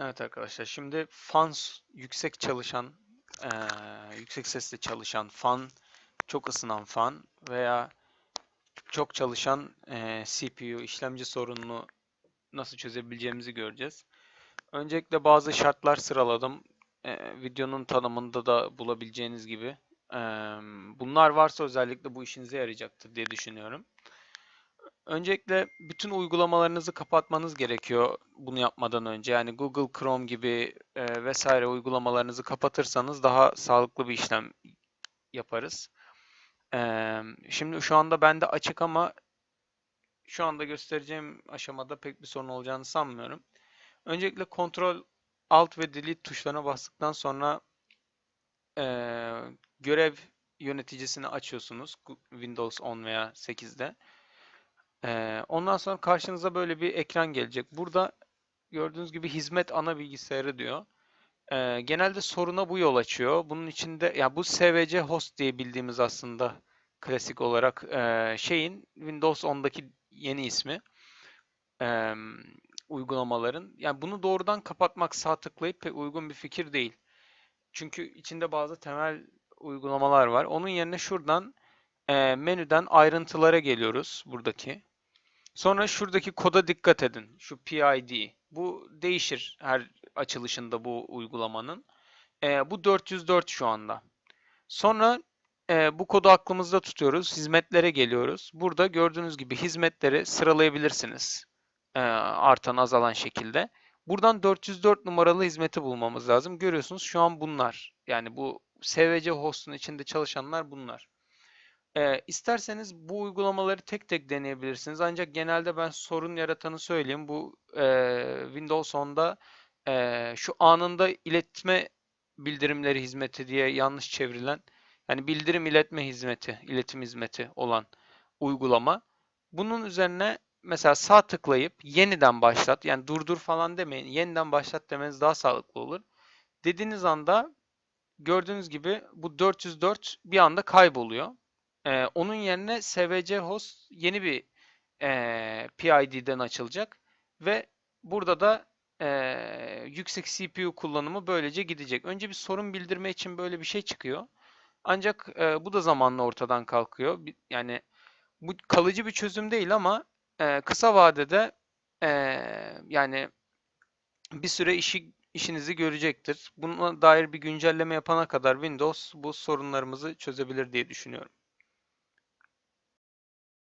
Evet arkadaşlar şimdi fan yüksek çalışan, eee, yüksek sesle çalışan fan, çok ısınan fan veya çok çalışan eee, CPU işlemci sorununu nasıl çözebileceğimizi göreceğiz. Öncelikle bazı şartlar sıraladım. Eee, videonun tanımında da bulabileceğiniz gibi. Eee, bunlar varsa özellikle bu işinize yarayacaktır diye düşünüyorum. Öncelikle bütün uygulamalarınızı kapatmanız gerekiyor bunu yapmadan önce. Yani Google Chrome gibi e, vesaire uygulamalarınızı kapatırsanız daha sağlıklı bir işlem yaparız. Eee, şimdi şu anda bende açık ama şu anda göstereceğim aşamada pek bir sorun olacağını sanmıyorum. Öncelikle Ctrl Alt ve Delete tuşlarına bastıktan sonra eee, görev yöneticisini açıyorsunuz Windows 10 veya 8'de. Ee, ondan sonra karşınıza böyle bir ekran gelecek. Burada gördüğünüz gibi hizmet ana bilgisayarı diyor. Ee, genelde soruna bu yol açıyor. Bunun içinde ya bu SVC host diye bildiğimiz aslında klasik olarak e, şeyin Windows 10'daki yeni ismi e, uygulamaların. Yani bunu doğrudan kapatmak sağ tıklayıp pek uygun bir fikir değil. Çünkü içinde bazı temel uygulamalar var. Onun yerine şuradan e, menüden ayrıntılara geliyoruz buradaki. Sonra şuradaki koda dikkat edin. Şu PID. Bu değişir her açılışında bu uygulamanın. Ee, bu 404 şu anda. Sonra e, bu kodu aklımızda tutuyoruz. Hizmetlere geliyoruz. Burada gördüğünüz gibi hizmetleri sıralayabilirsiniz. Ee, artan azalan şekilde. Buradan 404 numaralı hizmeti bulmamız lazım. Görüyorsunuz şu an bunlar. Yani bu SVC host'un içinde çalışanlar bunlar. Ee, isterseniz bu uygulamaları tek tek deneyebilirsiniz. Ancak genelde ben sorun yaratanı söyleyeyim. Bu e, Windows 10'da e, şu anında iletme bildirimleri hizmeti diye yanlış çevrilen yani bildirim iletme hizmeti, iletim hizmeti olan uygulama. Bunun üzerine mesela sağ tıklayıp yeniden başlat yani durdur falan demeyin. Yeniden başlat demeniz daha sağlıklı olur. Dediğiniz anda gördüğünüz gibi bu 404 bir anda kayboluyor. Ee, onun yerine SVC host yeni bir e, PID'den açılacak ve burada da e, yüksek CPU kullanımı böylece gidecek. Önce bir sorun bildirme için böyle bir şey çıkıyor. Ancak e, bu da zamanla ortadan kalkıyor. Yani bu kalıcı bir çözüm değil ama e, kısa vadede e, yani bir süre işi işinizi görecektir. Buna dair bir güncelleme yapana kadar Windows bu sorunlarımızı çözebilir diye düşünüyorum.